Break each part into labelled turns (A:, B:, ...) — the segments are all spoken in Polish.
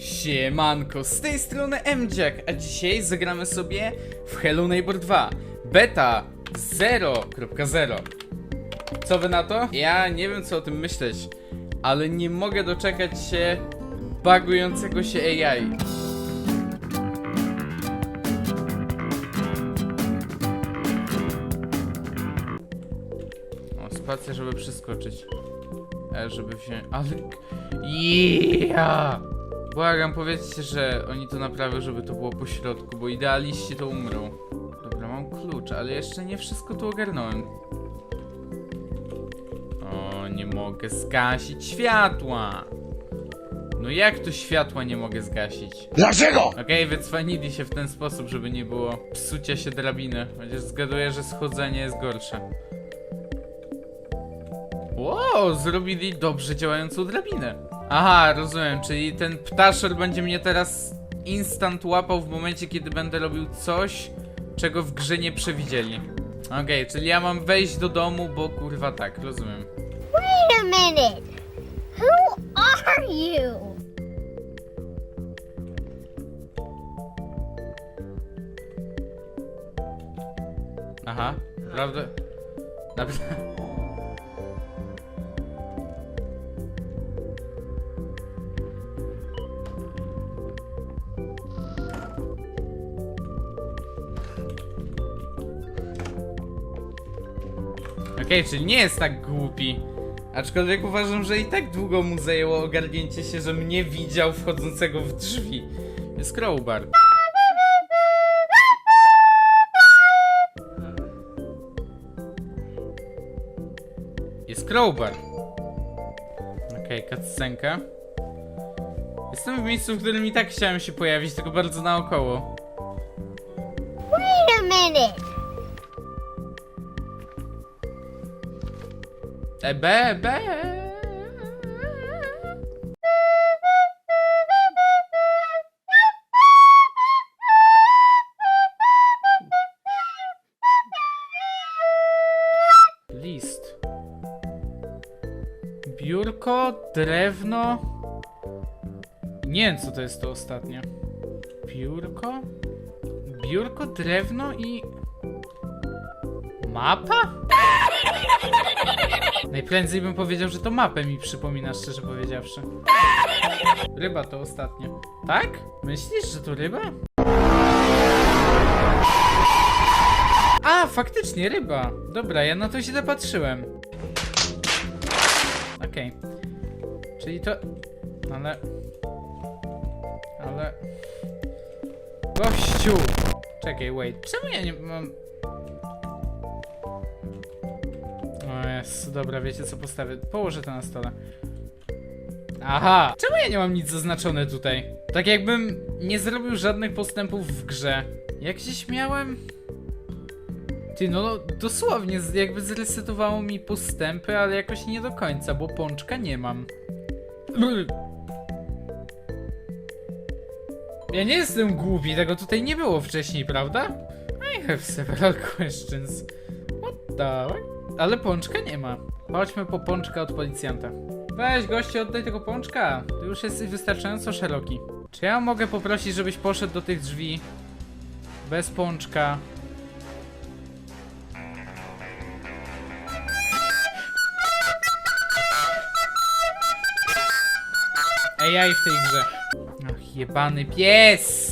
A: Siemanko, z tej strony MJack, a dzisiaj zagramy sobie w Hello Neighbor 2 Beta 0.0 Co wy na to? Ja nie wiem co o tym myśleć, ale nie mogę doczekać się bagującego się AI O, spacja, żeby przeskoczyć E, żeby wziąć... Ale... Yeah! Błagam, powiedzcie, że oni to naprawią, żeby to było po środku, bo idealiści to umrą. Dobra, mam klucz, ale jeszcze nie wszystko tu ogarnąłem. O, nie mogę zgasić światła! No jak tu światła nie mogę zgasić?
B: Dlaczego?
A: Okej, wycwanili się w ten sposób, żeby nie było psucia się drabiny. Chociaż zgaduję, że schodzenie jest gorsze. Wow, zrobili dobrze działającą drabinę. Aha, rozumiem, czyli ten ptaszor będzie mnie teraz instant łapał w momencie, kiedy będę robił coś, czego w grze nie przewidzieli. Okej, czyli ja mam wejść do domu, bo kurwa tak, rozumiem.
C: Wait a minute. Who are you?
A: Aha, prawda? Dobrze. Okej, czyli nie jest tak głupi. Aczkolwiek uważam, że i tak długo mu zajęło ogarnięcie się, że mnie widział wchodzącego w drzwi. Jest crowbar. Jest crowbar. Okej, okay, cutscenka. Jestem w miejscu, w którym i tak chciałem się pojawić, tylko bardzo naokoło.
C: Wait a minute.
A: E, be, be. List. Biurko, drewno. Nie wiem, co to jest to ostatnie. Biurko? Biurko, drewno i... Mapa? Najprędzej bym powiedział, że to mapę mi przypomina, szczerze powiedziawszy. Ryba to ostatnie. Tak? Myślisz, że to ryba? A, faktycznie ryba. Dobra, ja na to źle patrzyłem. Okej. Czyli to... Ale... Ale... Gościu! Czekaj, wait. Czemu ja nie mam... Dobra, wiecie co postawię? Położę to na stole. Aha! Czemu ja nie mam nic zaznaczone tutaj? Tak jakbym nie zrobił żadnych postępów w grze. Jak gdzieś miałem... Ty, no dosłownie, z- jakby zresetowało mi postępy, ale jakoś nie do końca, bo pączka nie mam. Ja nie jestem głupi, tego tutaj nie było wcześniej, prawda? I have several questions. What the... Ale pączka nie ma. Chodźmy po pączka od policjanta. Weź goście, oddaj tego pączka. Ty już jesteś wystarczająco szeroki. Czy ja mogę poprosić, żebyś poszedł do tych drzwi bez pączka? AI w tej grze. Ach, jebany pies!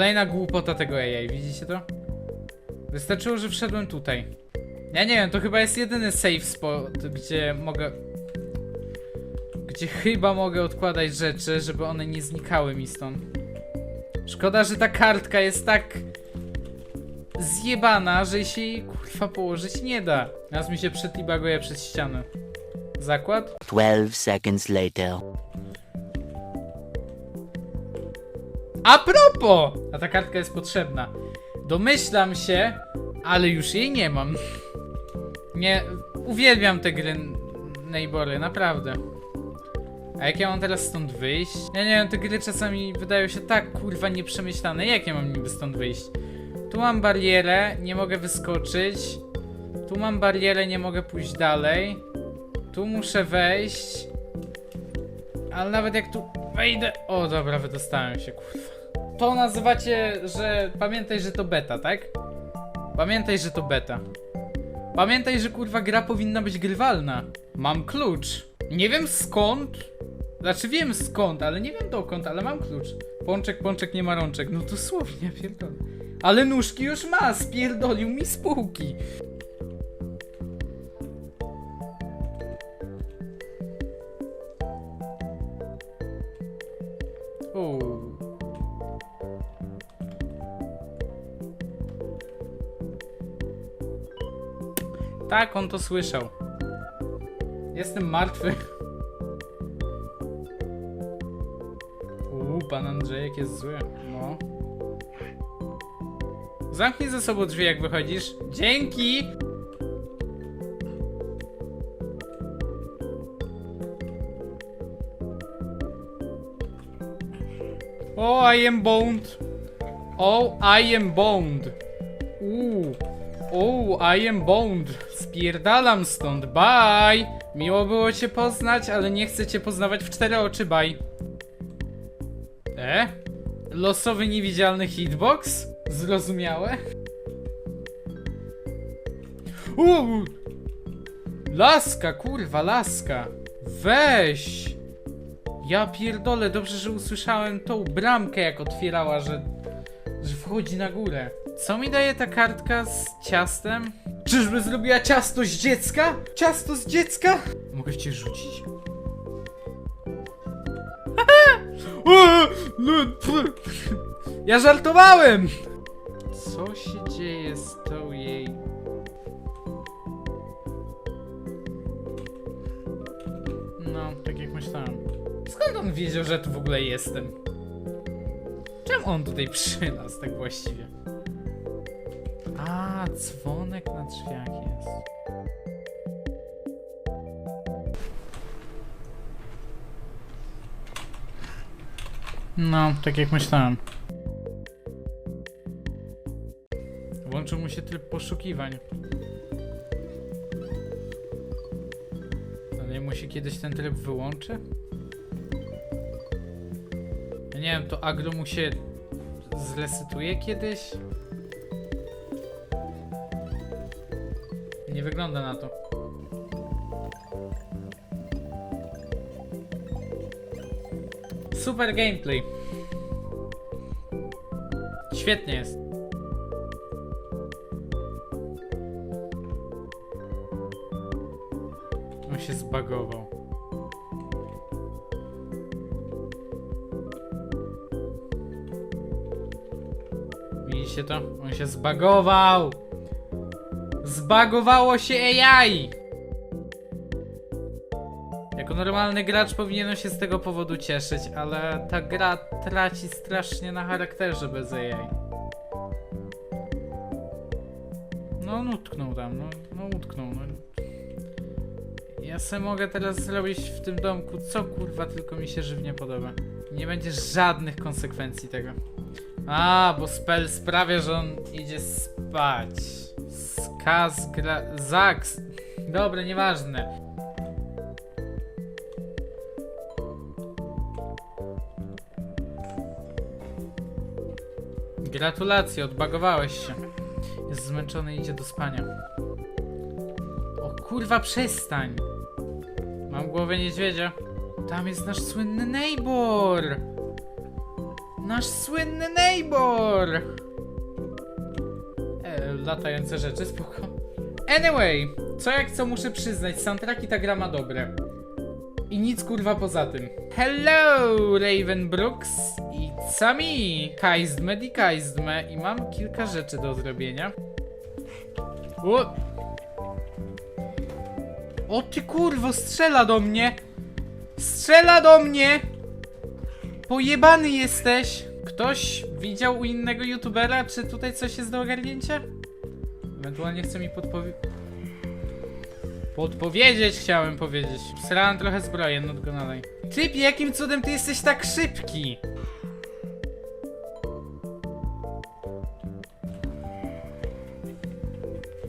A: Kolejna głupota tego AI, widzicie to? Wystarczyło, że wszedłem tutaj. Ja nie wiem, to chyba jest jedyny safe spot, gdzie mogę... Gdzie chyba mogę odkładać rzeczy, żeby one nie znikały mi stąd. Szkoda, że ta kartka jest tak zjebana, że się jej kurwa położyć nie da. Teraz mi się przetibaguje przez ścianę. Zakład?
B: 12 seconds later.
A: A propos! A ta kartka jest potrzebna. Domyślam się, ale już jej nie mam. Nie, uwielbiam te gry Neighbory, naprawdę. A jak ja mam teraz stąd wyjść? Ja nie wiem, te gry czasami wydają się tak kurwa nieprzemyślane. Jak ja mam niby stąd wyjść? Tu mam barierę, nie mogę wyskoczyć. Tu mam barierę, nie mogę pójść dalej. Tu muszę wejść. Ale nawet jak tu wejdę... O, dobra, wydostałem się, kurwa. To nazywacie, że... Pamiętaj, że to beta, tak? Pamiętaj, że to beta. Pamiętaj, że kurwa gra powinna być grywalna. Mam klucz. Nie wiem skąd. Znaczy wiem skąd, ale nie wiem dokąd, ale mam klucz. Pączek, pączek, nie ma rączek. No dosłownie, pierdolę. Ale nóżki już ma, spierdolił mi z półki. Tak, on to słyszał. Jestem martwy. Uuu, pan Andrzejek jest zły. No. Zamknij ze sobą drzwi, jak wychodzisz. Dzięki! Oh, I am boned. Oh, I am boned. Uuu. I am boned. Spierdalam stąd. Bye! Miło było cię poznać, ale nie chcę cię poznawać w cztery oczy. Bye. E? Losowy niewidzialny hitbox? Zrozumiałe? Uuu! Laska, kurwa, laska. Weź! Ja pierdolę, dobrze, że usłyszałem tą bramkę, jak otwierała, że, że wchodzi na górę. Co mi daje ta kartka z ciastem? Czyżby zrobiła ciasto z dziecka? Ciasto z dziecka? Mogę cię rzucić? Ja żartowałem! Co się dzieje z tą jej... No, tak jak myślałem. Skąd on wiedział, że tu w ogóle jestem? Czemu on tutaj przylazł tak właściwie? A, dzwonek na drzwiach jest. No, tak jak myślałem. Włączył mu się tryb poszukiwań. Ale mu się kiedyś ten tryb wyłączy? Ja nie wiem, to agro mu się zresetuje kiedyś? Nie wygląda na to. Super gameplay. Świetnie jest. On się zbagował. Widzicie to? On się zbagował! Zbagowało się AI! Jako normalny gracz powinienem się z tego powodu cieszyć, ale ta gra traci strasznie na charakterze bez AI. No, on utknął tam, no, no utknął, no. Ja se mogę teraz zrobić w tym domku co kurwa tylko mi się żywnie podoba. Nie będzie żadnych konsekwencji tego. A, bo spell sprawia, że on idzie spać. Skaz gra... Zaks. Dobra, nieważne. Gratulacje, odbagowałeś się. Jest zmęczony i idzie do spania. O kurwa, przestań! Mam głowę niedźwiedzia. Tam jest nasz słynny neighbor! Nasz słynny neighbor! Latające rzeczy, spoko. Anyway, co jak co muszę przyznać, soundtracki ta gra ma dobre. I nic kurwa poza tym. Hello, Raven Brooks! It's me, Kaizme di Kaizme i mam kilka rzeczy do zrobienia. O! O ty kurwo, strzela do mnie! Strzela do mnie! Pojebany jesteś! Ktoś widział u innego youtubera, czy tutaj coś jest do ogarnięcia? Ewentualnie chce mi podpowiedzieć. Podpowiedzieć chciałem powiedzieć. Srałem trochę zbroję, no tylko dalej. Typ, jakim cudem ty jesteś tak szybki?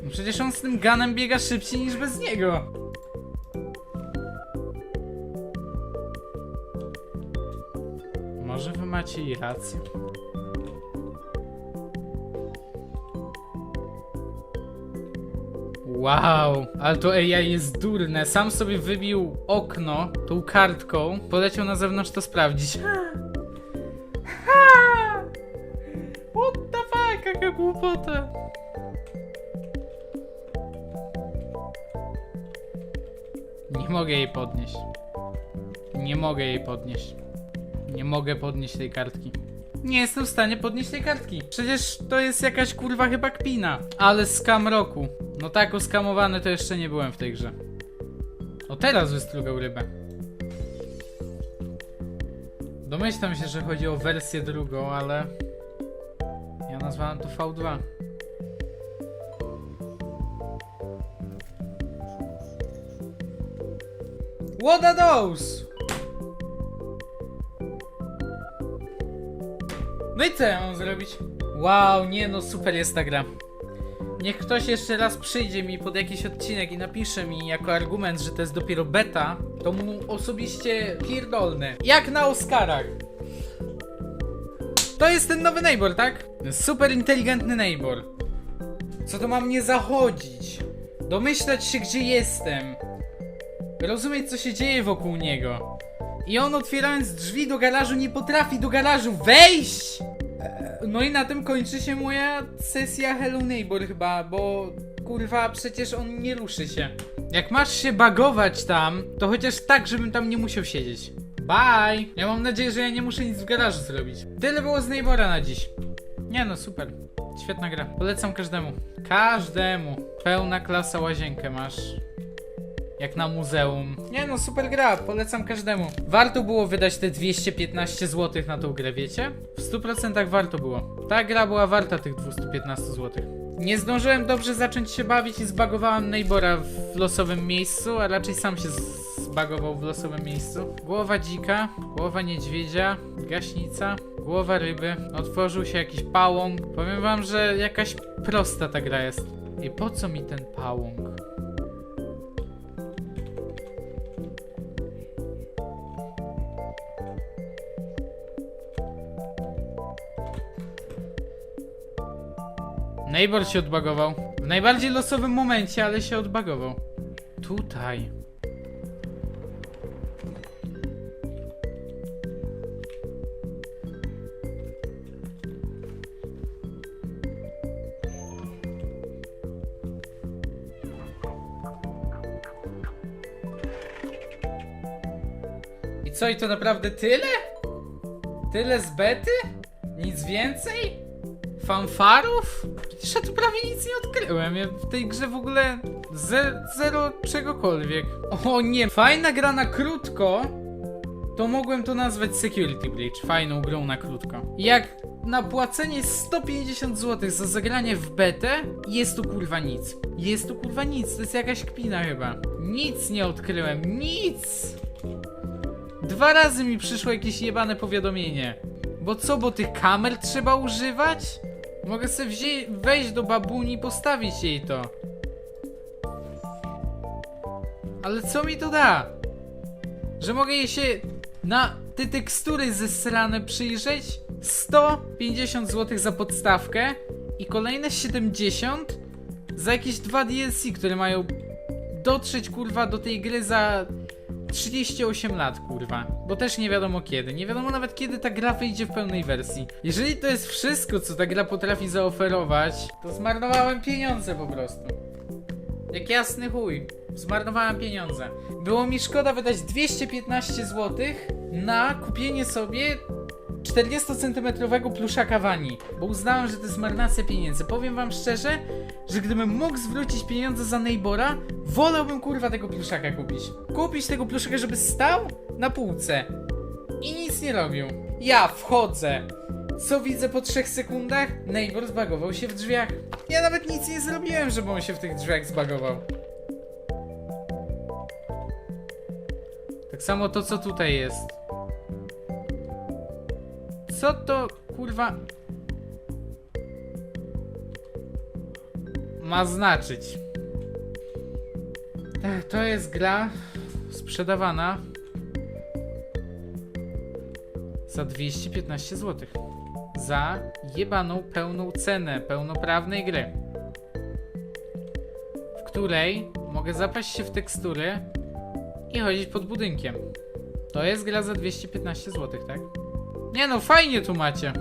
A: Przecież on z tym ganem biega szybciej niż bez niego. Może wy macie i rację. Wow, ale to AI jest durne. Sam sobie wybił okno tą kartką, poleciał na zewnątrz to sprawdzić. Ha! What the fuck, jaka głupota. Nie mogę jej podnieść. Nie mogę jej podnieść. Nie mogę podnieść tej kartki. Nie jestem w stanie podnieść tej kartki. Przecież to jest jakaś kurwa chyba kpina. Ale skam roku. No tak oskamowany to jeszcze nie byłem w tej grze. O teraz wystrugał rybę. Domyślam się, że chodzi o wersję drugą, ale... Ja nazwałem to V2. What are those? No i co ja mam zrobić? Wow, nie no, super jest ta gra. Niech ktoś jeszcze raz przyjdzie mi pod jakiś odcinek i napisze mi jako argument, że to jest dopiero beta, to mu osobiście pierdolne. Jak na Oscarach. To jest ten nowy neighbor, tak? Super inteligentny neighbor. Co to ma mnie zachodzić? Domyślać się, gdzie jestem. Rozumieć, co się dzieje wokół niego. I on otwierając drzwi do garażu nie potrafi do garażu wejść! No i na tym kończy się moja sesja Hello Neighbor chyba, bo kurwa przecież on nie ruszy się. Jak masz się bagować tam, to chociaż tak, żebym tam nie musiał siedzieć. Bye! Ja mam nadzieję, że ja nie muszę nic w garażu zrobić. Tyle było z Neighbora na dziś. Nie no, super. Świetna gra. Polecam każdemu. Każdemu. Pełna klasa łazienkę masz. Jak na muzeum. Nie no, super gra, polecam każdemu. Warto było wydać te 215 zł na tą grę, wiecie? W 100% warto było. Ta gra była warta tych 215 zł. Nie zdążyłem dobrze zacząć się bawić i zbagowałem Neighbora w losowym miejscu, a raczej sam się zbagował w losowym miejscu. Głowa dzika, głowa niedźwiedzia, gaśnica, głowa ryby. Otworzył się jakiś pałąk. Powiem wam, że jakaś prosta ta gra jest. I po co mi ten pałąk? Neighbor się odbagował. W najbardziej losowym momencie, ale się odbagował. Tutaj. I co, i to naprawdę tyle? Tyle z bety? Nic więcej? Fanfarów? Przecież ja tu prawie nic nie odkryłem. Ja w tej grze w ogóle ze, zero czegokolwiek. O nie, fajna gra na krótko. To mogłem to nazwać Security Breach. Fajną grą na krótko. Jak na płacenie 150 zł za zagranie w betę, jest tu kurwa nic. Jest tu kurwa nic. To jest jakaś kpina chyba. Nic nie odkryłem. Nic! Dwa razy mi przyszło jakieś jebane powiadomienie. Bo co, bo tych kamer trzeba używać? Mogę sobie wejść do babuni i postawić jej to. Ale co mi to da? Że mogę jej się na te tekstury zesrane przyjrzeć? 150 zł za podstawkę i kolejne 70 za jakieś dwa DLC, które mają dotrzeć kurwa do tej gry za 38 lat, kurwa. Bo też nie wiadomo kiedy. Nie wiadomo nawet kiedy ta gra wyjdzie w pełnej wersji. Jeżeli to jest wszystko, co ta gra potrafi zaoferować, to zmarnowałem pieniądze po prostu. Jak jasny chuj. Zmarnowałem pieniądze. Było mi szkoda wydać 215 zł na kupienie sobie 40-centymetrowego pluszaka Wani, bo uznałem, że to jest marnacja pieniędzy. Powiem wam szczerze, że gdybym mógł zwrócić pieniądze za Neybora, wolałbym kurwa tego pluszaka kupić. Kupić tego pluszaka, żeby stał na półce i nic nie robił. Ja wchodzę. Co widzę po 3 sekundach? Neighbor zbagował się w drzwiach. Ja nawet nic nie zrobiłem, żeby on się w tych drzwiach zbagował. Tak samo to, co tutaj jest. Co to kurwa. Ma znaczyć. To jest gra sprzedawana za 215 zł. Za jebaną pełną cenę pełnoprawnej gry. W której mogę zapaść się w tekstury i chodzić pod budynkiem. To jest gra za 215 zł, tak? Nie no, fajnie tu macie.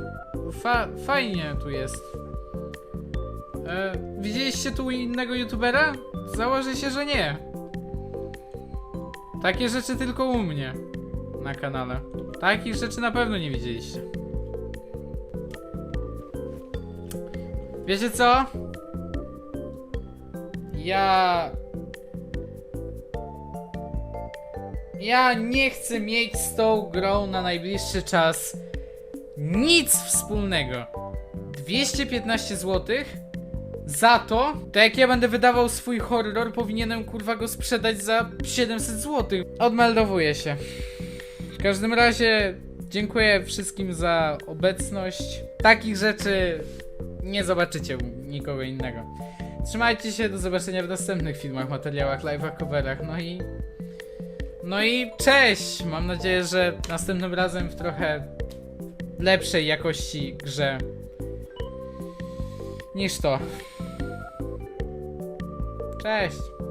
A: Fa fajnie tu jest. E, widzieliście tu innego youtubera? Założę się, że nie. Takie rzeczy tylko u mnie na kanale. Takich rzeczy na pewno nie widzieliście. Wiecie co? Ja. Ja nie chcę mieć z tą grą na najbliższy czas nic wspólnego. 215 zł za to, to jak ja będę wydawał swój horror, powinienem kurwa go sprzedać za 700 zł. Odmeldowuję się. W każdym razie dziękuję wszystkim za obecność. Takich rzeczy nie zobaczycie u nikogo innego. Trzymajcie się, do zobaczenia w następnych filmach, materiałach, live'ach, coverach. No i. No i cześć! Mam nadzieję, że następnym razem w trochę lepszej jakości grze niż to. Cześć!